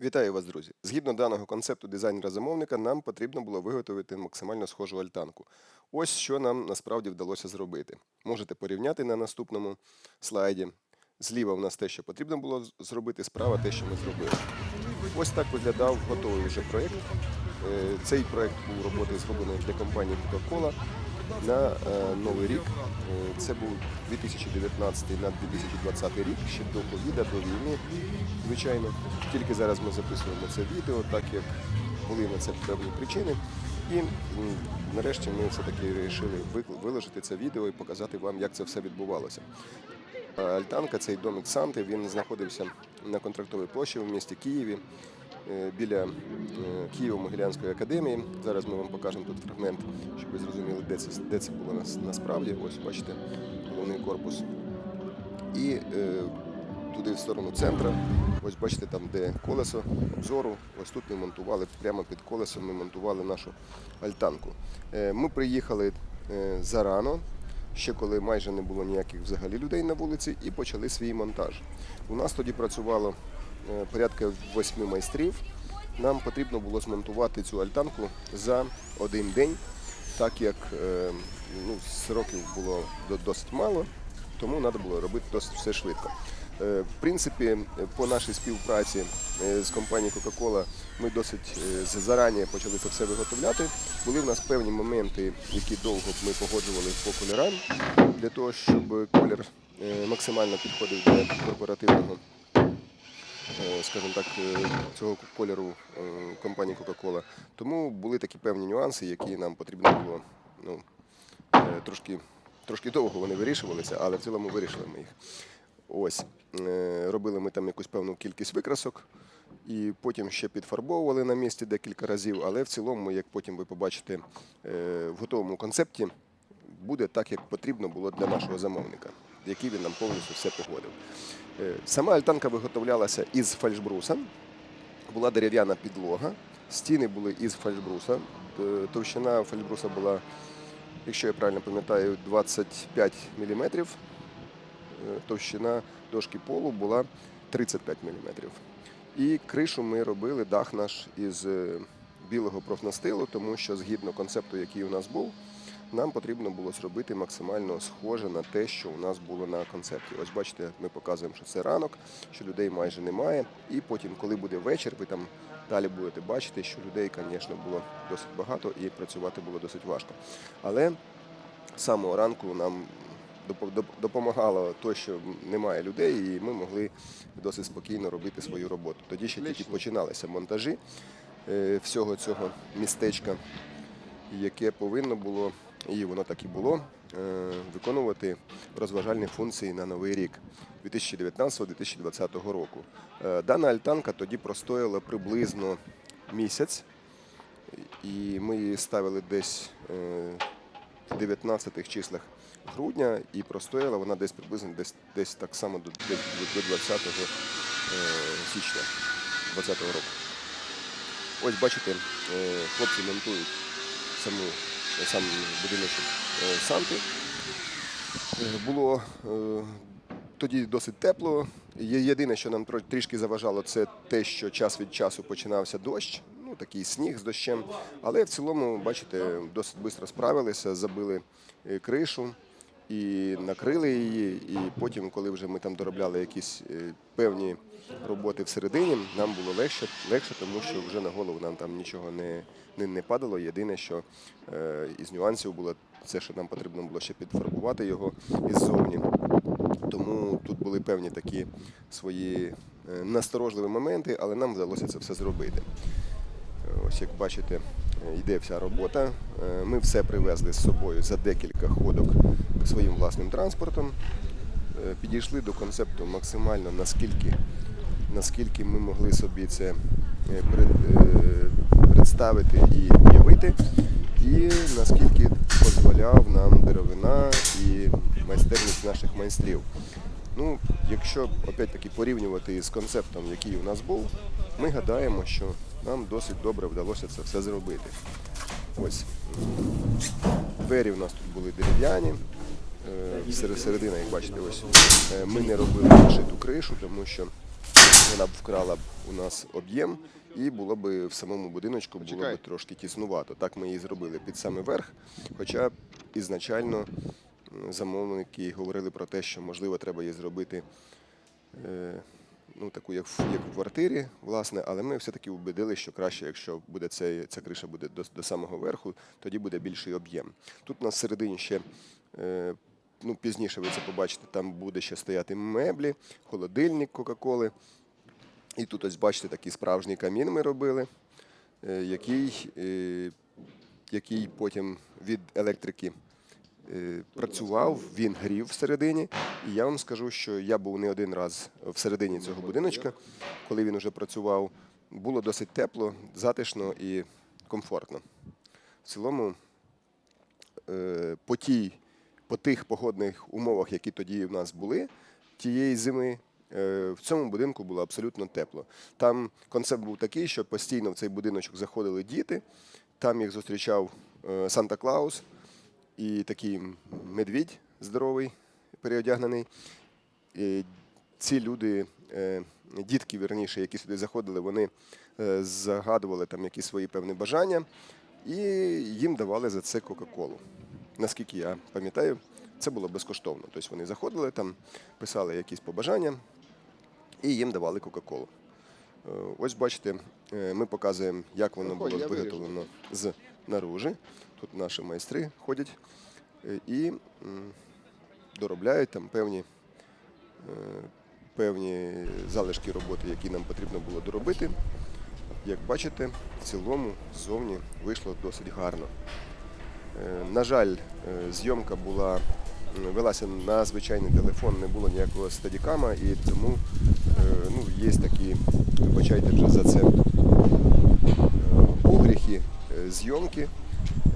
Вітаю вас, друзі! Згідно даного концепту дизайнера-замовника, нам потрібно було виготовити максимально схожу альтанку. Ось що нам насправді вдалося зробити. Можете порівняти на наступному слайді. Зліва у нас те, що потрібно було зробити, справа те, що ми зробили. Ось так виглядав готовий вже проєкт. Е, Цей проєкт був роботи зроблений для компанії Coca-Cola на е, новий рік. Е, Це був 2019 на 2020 рік, ще до ковіда, до війни, звичайно. Тільки зараз ми записуємо це відео, так як були на це певні причини. І нарешті ми все-таки вирішили виложити це відео і показати вам, як це все відбувалося. Альтанка, цей домик Санти, він знаходився на контрактовій площі в місті Києві біля е, Києво-Могилянської академії. Зараз ми вам покажемо тут фрагмент, щоб ви зрозуміли, де це, де це було насправді. Ось бачите, головний корпус. І е, туди в сторону центра. Ось бачите, там, де колесо обзору. Ось тут ми монтували прямо під колесом. Ми монтували нашу альтанку. Е, Ми приїхали е, зарано, ще коли майже не було ніяких взагалі людей на вулиці, і почали свій монтаж. У нас тоді працювало е, порядка восьми майстрів. Нам потрібно було змонтувати цю альтанку за один день, так як е, ну, сроків було досить мало, тому треба було робити досить все швидко. Е, В принципі, по нашій співпраці е, з компанією Coca-Cola ми досить е, зарані почали це все виготовляти. Були в нас певні моменти, які довго ми погоджували по кольорам, для того, щоб колір е, максимально підходив для корпоративного е, скажімо так, е, цього кольору е, компанії Coca-Cola. Тому були такі певні нюанси, які нам потрібно було ну, е, трошки, трошки довго вони вирішувалися, але в цілому вирішили ми їх. Ось, е, робили ми там якусь певну кількість викрасок. І потім ще підфарбовували на місці декілька разів, але в цілому, як потім ви побачите е, в готовому концепті, буде так, як потрібно було для нашого замовника, який він нам повністю все погодив. Е, Сама альтанка виготовлялася із фальшбруса, була дерев'яна підлога, стіни були із фальшбруса. Товщина фальшбруса була, якщо я правильно пам'ятаю, 25 мм. Товщина дошки полу була 35 мм. І кришу ми робили, дах наш із е, білого профнастилу, тому що згідно концепту, який у нас був, нам потрібно було зробити максимально схоже на те, що у нас було на концепті. Ось бачите, ми показуємо, що це ранок, що людей майже немає. І потім, коли буде вечір, ви там далі будете бачити, що людей, звісно, було досить багато і працювати було досить важко. Але з самого ранку нам допомагало те, що немає людей, і ми могли досить спокійно робити свою роботу. Тоді ще тільки починалися монтажі е, всього цього містечка, яке повинно було, і воно так і було, е, виконувати розважальні функції на новий рік 2019-2020 року. Е, Дана альтанка тоді простояла приблизно місяць, і ми її ставили десь е, в 19 числах грудня і простояла вона десь приблизно десь, десь так само до, до 20 е, січня 2020 року. Ось бачите, хлопці монтують саму, сам будиночок е, Санти. Е, Було е, тоді досить тепло. Єдине, що нам трішки заважало, це те, що час від часу починався дощ, ну такий сніг з дощем. Але в цілому, бачите, досить швидко справилися, забили е, кришу і накрили її. І потім, коли вже ми там доробляли якісь е, певні роботи всередині, нам було легше, легше, тому що вже на голову нам там нічого не, не, не падало. Єдине, що е, із нюансів було це, що нам потрібно було ще підфарбувати його іззовні. Тому тут були певні такі свої е, насторожливі моменти, але нам вдалося це все зробити. Е, Ось як бачите, йде вся робота. Е, Ми все привезли з собою за декілька ходок своїм власним транспортом. Е, Підійшли до концепту максимально наскільки, наскільки ми могли собі це е, пред- представити і уявити, і наскільки дозволяв нам деревина і майстерність наших майстрів. Ну, якщо опять-таки порівнювати з концептом, який у нас був, ми гадаємо, що нам досить добре вдалося це все зробити. Ось двері у нас тут були дерев'яні. е, серед- Середина, як бачите, ось е, ми не робили шиту кришу, тому що вона б вкрала б у нас об'єм, і було б в самому будиночку було б трошки тіснувато. Так ми її зробили під саме верх. Хоча ізначально замовники говорили про те, що можливо треба її зробити. Ну, таку, як в, як в квартирі, власне, але ми все-таки убедили, що краще, якщо буде цей, ця криша буде до, до самого верху, тоді буде більший об'єм. Тут у нас всередині ще, е, ну, пізніше ви це побачите, там буде ще стояти меблі, холодильник Кока-Коли. І тут ось бачите, такий справжній камін ми робили, е, який, е, який потім від електрики працював, він грів всередині. І я вам скажу, що я був не один раз всередині цього будиночка, коли він уже працював. Було досить тепло, затишно і комфортно. В цілому, е, по, тій, по тих погодних умовах, які тоді в нас були тієї зими, е, в цьому будинку було абсолютно тепло. Там концепт був такий, що постійно в цей будиночок заходили діти, там їх зустрічав е, Санта-Клаус і такий медвідь здоровий, переодягнений. І ці люди, е, дітки, вірніше, які сюди заходили, вони е, загадували там якісь свої певні бажання, і їм давали за це Кока-Колу. Наскільки я пам'ятаю, це було безкоштовно. Тобто вони заходили там, писали якісь побажання, і їм давали Кока-Колу. Е, Ось бачите, ми показуємо, як воно було виготовлено з наружі. Тут наші майстри ходять е, і доробляють там певні, е, певні залишки роботи, які нам потрібно було доробити. Як бачите, в цілому ззовні вийшло досить гарно. Е, На жаль, зйомка була велася на звичайний телефон, не було ніякого стадікама, і тому ну, є такі, вибачайте вже за це, зйомки,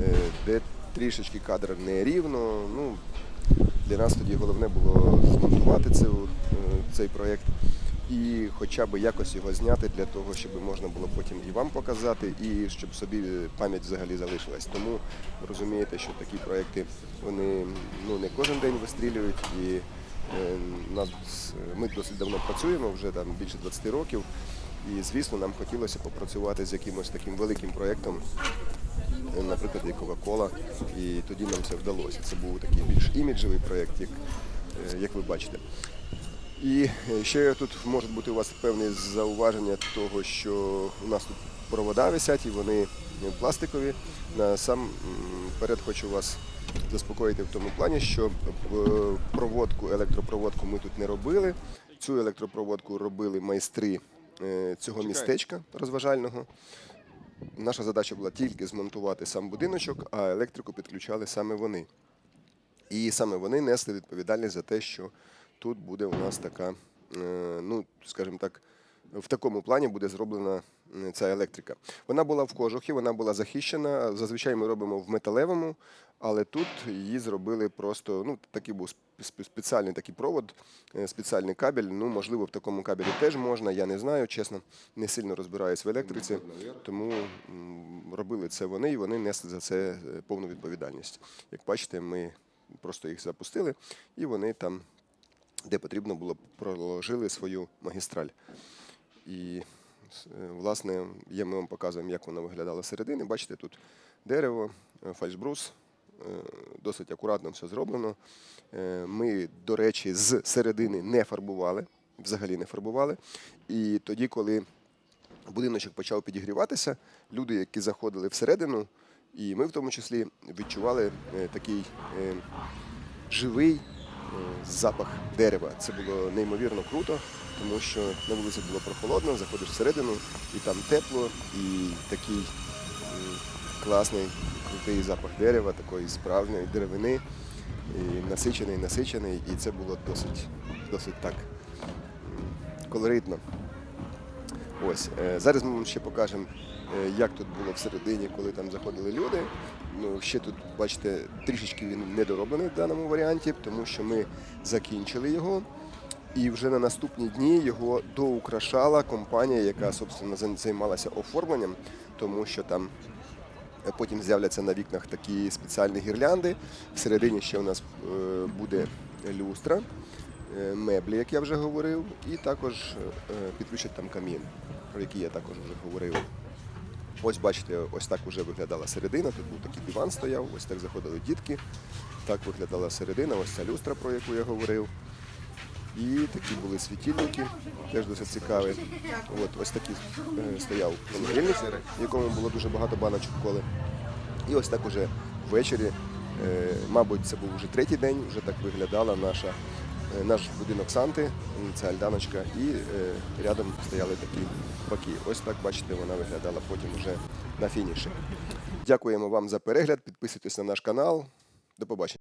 е, де трішечки кадр не рівно. Ну, для нас тоді головне було змонтувати цю, е, цей проєкт і хоча б якось його зняти для того, щоб можна було потім і вам показати, і щоб собі пам'ять взагалі залишилась. Тому розумієте, що такі проєкти вони ну, не кожен день вистрілюють і е, нас, ми досить давно працюємо, вже там більше 20 років. І звісно, нам хотілося попрацювати з якимось таким великим проєктом, наприклад, як Coca-Cola, і тоді нам це вдалося. Це був такий більш іміджевий проєкт, як, е, як ви бачите. І е, ще тут можуть бути у вас певні зауваження того, що у нас тут провода висять і вони е, пластикові. Насамперед хочу вас заспокоїти в тому плані, що проводку, електропроводку ми тут не робили. Цю електропроводку робили майстри цього Чекай. містечка розважального. Наша задача була тільки змонтувати сам будиночок, а електрику підключали саме вони. І саме вони несли відповідальність за те, що тут буде у нас така, е, ну, скажімо так, в такому плані буде зроблена ця електрика. Вона була в кожухі, вона була захищена. Зазвичай ми робимо в металевому, але тут її зробили просто, ну, такий був спеціальний такий провод, е, спеціальний кабель. Ну, можливо, в такому кабелі теж можна, я не знаю, чесно, не сильно розбираюсь в електриці, тому робили це вони, і вони несли за це е, повну відповідальність. Як бачите, ми просто їх запустили, і вони там, де потрібно було, проложили свою магістраль. І, е, власне, є, ми вам показуємо, як воно виглядало зсередини. Бачите, тут дерево, е, фальшбрус, е, досить акуратно все зроблено. Ми, до речі, з середини не фарбували, взагалі не фарбували. І тоді, коли будиночок почав підігріватися, люди, які заходили всередину, і ми в тому числі відчували такий живий запах дерева. Це було неймовірно круто, тому що на вулиці було прохолодно, заходиш всередину, і там тепло, і такий класний, крутий запах дерева, такої справжньої деревини, і насичений, насичений, і це було досить, досить так колоритно. Ось е, зараз ми вам ще покажемо, е, як тут було всередині, коли там заходили люди. Ну, ще тут, бачите, трішечки він недороблений в даному варіанті, тому що ми закінчили його. І вже на наступні дні його доукрашала компанія, яка собственно займалася оформленням, тому що там потім з'являться на вікнах такі спеціальні гірлянди. Всередині ще у нас е, буде люстра. е, меблі, як я вже говорив, і також е, підключать там камін, про який я також вже говорив. Ось бачите, ось так вже виглядала середина. Тут був такий диван стояв, ось так заходили дітки. Так виглядала середина, ось ця люстра, про яку я говорив. І такі були світильники, теж досить цікаві. От, ось такий е, стояв холодильник, в якому було дуже багато баночок коли. І ось так уже ввечері, е, мабуть, це був вже третій день, вже так виглядала наша, наш будинок Санти, це альданочка, і е, рядом стояли такі баки. Ось так, бачите, вона виглядала потім вже на фініші. Дякуємо вам за перегляд, підписуйтесь на наш канал. До побачення.